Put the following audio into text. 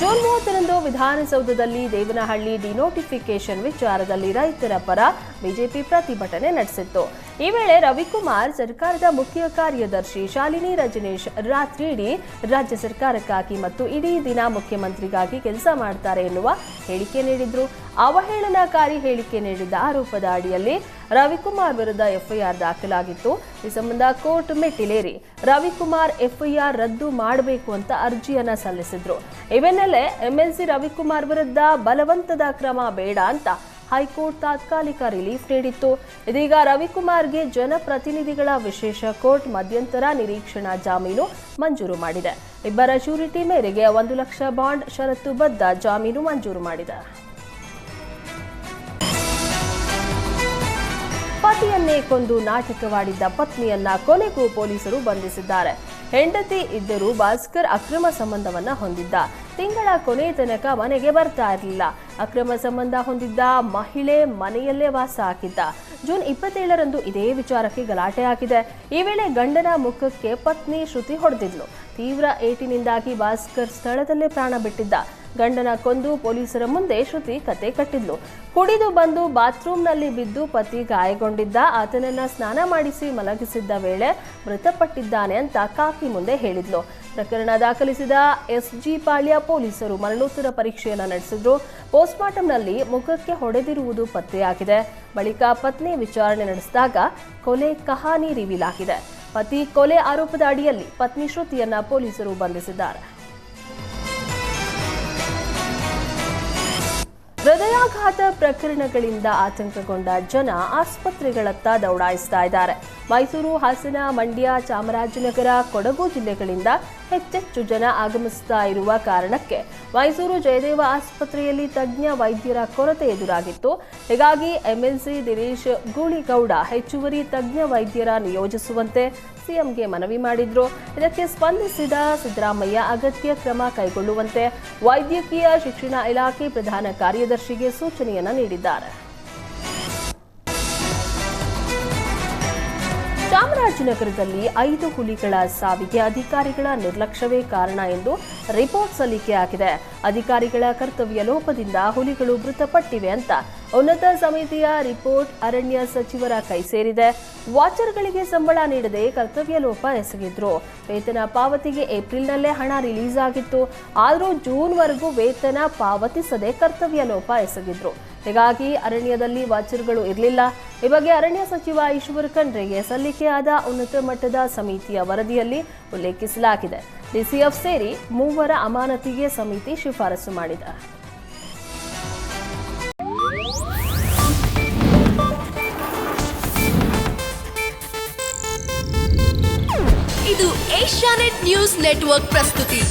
June ಮೂವತ್ತರಂದು ವಿಧಾನಸೌಧದಲ್ಲಿ Devanahalli denotification ವಿಚಾರದಲ್ಲಿ ರೈತರ ಪರ ಬಿಜೆಪಿ ಪ್ರತಿಭಟನೆ ನಡೆಸಿತ್ತು. ಈ ವೇಳೆ ರವಿಕುಮಾರ್ ಸರ್ಕಾರದ ಮುಖ್ಯ ಕಾರ್ಯದರ್ಶಿ ಶಾಲಿನಿ ರಜನೀಶ್ ರಾತ್ರಿ ಇಡೀ ರಾಜ್ಯ ಸರ್ಕಾರಕ್ಕಾಗಿ ಮತ್ತು ಇಡೀ ದಿನ ಮುಖ್ಯಮಂತ್ರಿಗಾಗಿ ಕೆಲಸ ಮಾಡ್ತಾರೆ ಎನ್ನುವ ಹೇಳಿಕೆ ನೀಡಿದ್ರು. ಅವಹೇಳನಕಾರಿ ಹೇಳಿಕೆ ನೀಡಿದ್ದ ಆರೋಪದ ಅಡಿಯಲ್ಲಿ ರವಿಕುಮಾರ್ ವಿರುದ್ಧ ಎಫ್ಐಆರ್ ದಾಖಲಾಗಿತ್ತು. ಈ ಸಂಬಂಧ ಕೋರ್ಟ್ ಮೆಟ್ಟಿಲೇರಿ ರವಿಕುಮಾರ್ ಎಫ್ಐಆರ್ ರದ್ದು ಮಾಡಬೇಕು ಅಂತ ಅರ್ಜಿಯನ್ನ ಸಲ್ಲಿಸಿದ್ರು. ಈ ಬೆನ್ನಲ್ಲೇ ಎಂಎಲ್ಸಿ ರವಿಕುಮಾರ್ ವಿರುದ್ಧ ಬಲವಂತದ ಕ್ರಮ ಬೇಡ ಅಂತ ಹೈಕೋರ್ಟ್ ತಾತ್ಕಾಲಿಕ ರಿಲೀಫ್ ನೀಡಿತ್ತು. ಇದೀಗ ರವಿಕುಮಾರ್ಗೆ ಜನಪ್ರತಿನಿಧಿಗಳ ವಿಶೇಷ ಕೋರ್ಟ್ ಮಧ್ಯಂತರ ನಿರೀಕ್ಷಣಾ ಜಾಮೀನು ಮಂಜೂರು ಮಾಡಿದೆ. ಇಬ್ಬರ ಶ್ಯೂರಿಟಿ ಮೇರೆಗೆ ಒಂದು ಲಕ್ಷ ಬಾಂಡ್ ಷರತ್ತುಬದ್ಧ ಜಾಮೀನು ಮಂಜೂರು ಮಾಡಿದೆ. ಪತಿಯನ್ನೇ ಕೊಂದು ನಾಟಕವಾಡಿದ್ದ ಪತ್ನಿಯನ್ನ ಕೊನೆಗೂ ಪೊಲೀಸರು ಬಂಧಿಸಿದ್ದಾರೆ. ಹೆಂಡತಿ ಇದ್ದರೂ ಭಾಸ್ಕರ್ ಅಕ್ರಮ ಸಂಬಂಧವನ್ನ ಹೊಂದಿದ್ದ. ತಿಂಗಳ ಕೊನೆ ತನಕ ಮನೆಗೆ ಬರ್ತಾ ಇರಲಿಲ್ಲ. ಅಕ್ರಮ ಸಂಬಂಧ ಹೊಂದಿದ್ದ ಮಹಿಳೆ ಮನೆಯಲ್ಲೇ ವಾಸ ಹಾಕಿದ್ದ. ಜೂನ್ ಇಪ್ಪತ್ತೇಳರಂದು ಇದೇ ವಿಚಾರಕ್ಕೆ ಗಲಾಟೆ ಆಗಿದೆ. ಈ ವೇಳೆ ಗಂಡನ ಮುಖಕ್ಕೆ ಪತ್ನಿ ಶ್ರುತಿ ಹೊಡೆದಿದ್ಲು. ತೀವ್ರ ಏಟಿನಿಂದಾಗಿ ಭಾಸ್ಕರ್ ಸ್ಥಳದಲ್ಲೇ ಪ್ರಾಣ ಬಿಟ್ಟಿದ್ದ. ಗಂಡನ ಕೊಂದು ಪೊಲೀಸರ ಮುಂದೆ ಶ್ರುತಿ ಕತೆ ಕಟ್ಟಿದ್ಲು. ಕುಡಿದು ಬಂದು ಬಾತ್ರೂಮ್ನಲ್ಲಿ ಬಿದ್ದು ಪತಿ ಗಾಯಗೊಂಡಿದ್ದ ಆತನನ್ನ ಸ್ನಾನ ಮಾಡಿಸಿ ಮಲಗಿಸಿದ್ದ ವೇಳೆ ಮೃತಪಟ್ಟಿದ್ದಾನೆ ಅಂತ ಕಾಫಿ ಮುಂದೆ ಹೇಳಿದ್ಲು. ಪ್ರಕರಣ ದಾಖಲಿಸಿದ ಎಸ್ಜಿ ಪಾಳ್ಯ ಪೊಲೀಸರು ಮರಣೋತ್ತರ ಪರೀಕ್ಷೆಯನ್ನು ನಡೆಸಿದ್ರು. ಪೋಸ್ಟ್ಮಾರ್ಟಂನಲ್ಲಿ ಮುಖಕ್ಕೆ ಹೊಡೆದಿರುವುದು ಪತ್ತೆಯಾಗಿದೆ. ಬಳಿಕ ಪತ್ನಿ ವಿಚಾರಣೆ ನಡೆಸಿದಾಗ ಕೊಲೆ ಕಹಾನಿ ರಿವೀಲ್ ಆಗಿದೆ. ಪತಿ ಕೊಲೆ ಆರೋಪದ ಅಡಿಯಲ್ಲಿ ಪತ್ನಿ ಶ್ರುತಿಯನ್ನ ಪೊಲೀಸರು ಬಂಧಿಸಿದ್ದಾರೆ. ಹೃದಯಾಘಾತ ಪ್ರಕರಣಗಳಿಂದ ಆತಂಕಗೊಂಡ ಜನ ಆಸ್ಪತ್ರೆಗಳತ್ತ ದೌಡಾಯಿಸ್ತಾ ಇದ್ದಾರೆ. ಮೈಸೂರು, ಹಾಸನ, ಮಂಡ್ಯ, ಚಾಮರಾಜನಗರ, ಕೊಡಗು ಜಿಲ್ಲೆಗಳಿಂದ ಹೆಚ್ಚೆಚ್ಚು ಜನ ಆಗಮಿಸ್ತಾ ಇರುವ ಕಾರಣಕ್ಕೆ ಮೈಸೂರು ಜಯದೇವ ಆಸ್ಪತ್ರೆಯಲ್ಲಿ ತಜ್ಞ ವೈದ್ಯರ ಕೊರತೆ ಎದುರಾಗಿತ್ತು. ಹೀಗಾಗಿ ಎಂಎಲ್ಸಿ ದಿನೇಶ್ ಗೂಳಿಗೌಡ ಹೆಚ್ಚುವರಿ ತಜ್ಞ ವೈದ್ಯರ ನಿಯೋಜಿಸುವಂತೆ ಸಿಎಂಗೆ ಮನವಿ ಮಾಡಿದ್ರು. ಇದಕ್ಕೆ ಸ್ಪಂದಿಸಿದ ಸಿದ್ದರಾಮಯ್ಯ ಅಗತ್ಯ ಕ್ರಮ ಕೈಗೊಳ್ಳುವಂತೆ ವೈದ್ಯಕೀಯ ಶಿಕ್ಷಣ ಇಲಾಖೆ ಪ್ರಧಾನ ಕಾರ್ಯದರ್ಶಿಗೆ ಸೂಚನೆಯನ್ನ ನೀಡಿದ್ದಾರೆ ಚಾಮರಾಜನಗರದಲ್ಲಿ ಐದು ಹುಲಿಗಳ ಸಾವಿಗೆ ಅಧಿಕಾರಿಗಳ ನಿರ್ಲಕ್ಷ್ಯವೇ ಕಾರಣ ಎಂದು ರಿಪೋರ್ಟ್ ಸಲ್ಲಿಕೆಯಾಗಿದೆ ಅಧಿಕಾರಿಗಳ ಕರ್ತವ್ಯ ಲೋಪದಿಂದ ಹುಲಿಗಳು ಮೃತಪಟ್ಟಿವೆ ಅಂತ ಉನ್ನತ ಸಮಿತಿಯ ರಿಪೋರ್ಟ್ ಅರಣ್ಯ ಸಚಿವರ ಕೈ ಸೇರಿದೆ. ವಾಚರ್ಗಳಿಗೆ ಸಂಬಳ ನೀಡದೆ ಕರ್ತವ್ಯ ಲೋಪ ಎಸಗಿದ್ರು. ವೇತನ ಪಾವತಿಗೆ ಏಪ್ರಿಲ್ನಲ್ಲೇ ಹಣ ರಿಲೀಸ್ ಆಗಿತ್ತು. ಆದರೂ ಜೂನ್ವರೆಗೂ ವೇತನ ಪಾವತಿಸದೆ ಕರ್ತವ್ಯ ಲೋಪ ಎಸಗಿದ್ರು. ಹೀಗಾಗಿ ಅರಣ್ಯದಲ್ಲಿ ವಾಚರ್ಗಳು ಇರಲಿಲ್ಲ. ಈ ಬಗ್ಗೆ ಅರಣ್ಯ ಸಚಿವ ಈಶ್ವರ್ ಖಂಡ್ರೆಗೆ ಸಲ್ಲಿಕೆಯಾದ ಉನ್ನತ ಮಟ್ಟದ ಸಮಿತಿಯ ವರದಿಯಲ್ಲಿ ಉಲ್ಲೇಖಿಸಲಾಗಿದೆ. ಡಿಸಿಎಫ್ ಸೇರಿ ಮೂವರ ಅಮಾನತಿಗೆ ಸಮಿತಿ ಶಿಫಾರಸು ಮಾಡಿದೆ. ಇದು ಏಷ್ಯಾನೆಟ್ ನ್ಯೂಸ್ ನೆಟ್ವರ್ಕ್ ಪ್ರಸ್ತುತಿ.